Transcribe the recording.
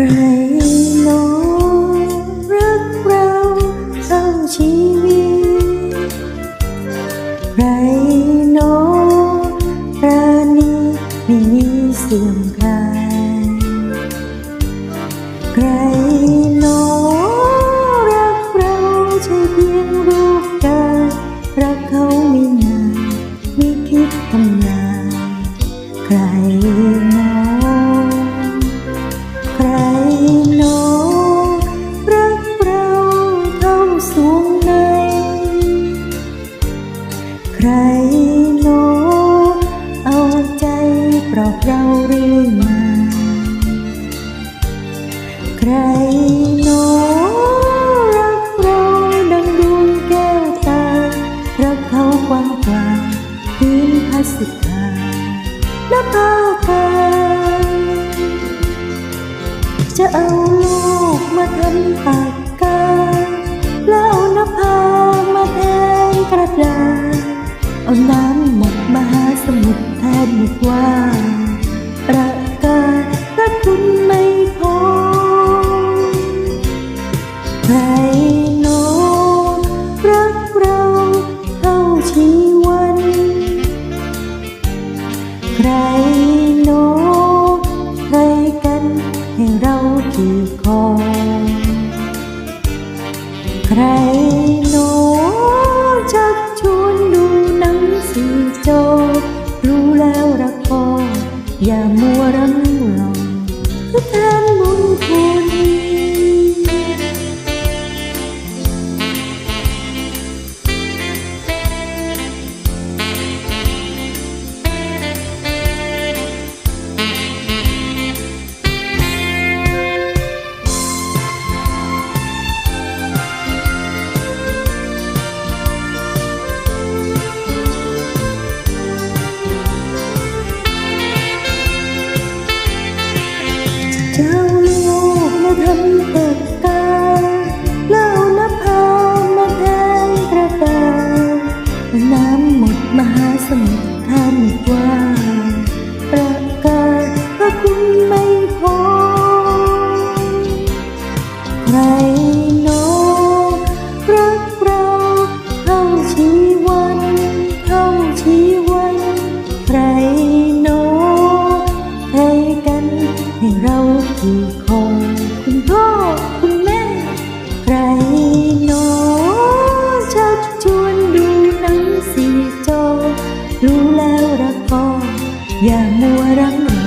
รโนรักเราเท่าชีวิตใครโนรานีไม่มีเสื่อมคลายใครโนรักเราใช่เพียงรูปกายรักเขาไม่นานไม่คิดทำลาย ใครโนเอาใจปลอบเราเรื่อยมา ใครโนรักเราดังดวงแก้วตา รักเขากว้างกว่าพื้นพัสธาและพาพาจะเอาลูกมาทำปากาน้ำหมกมหาสมุทรแทนนึกว่าประกาศรักคุณไม่พอใครโนรักเราเท่าชีวัน ใครโนใครกันให้เรากี่คอใคร อย่ามัวรำ ทำตักกาเล่าน้ำพามาแทนกระดาน้ำหมดมหาสมุทรข้านกว่า มัวรัง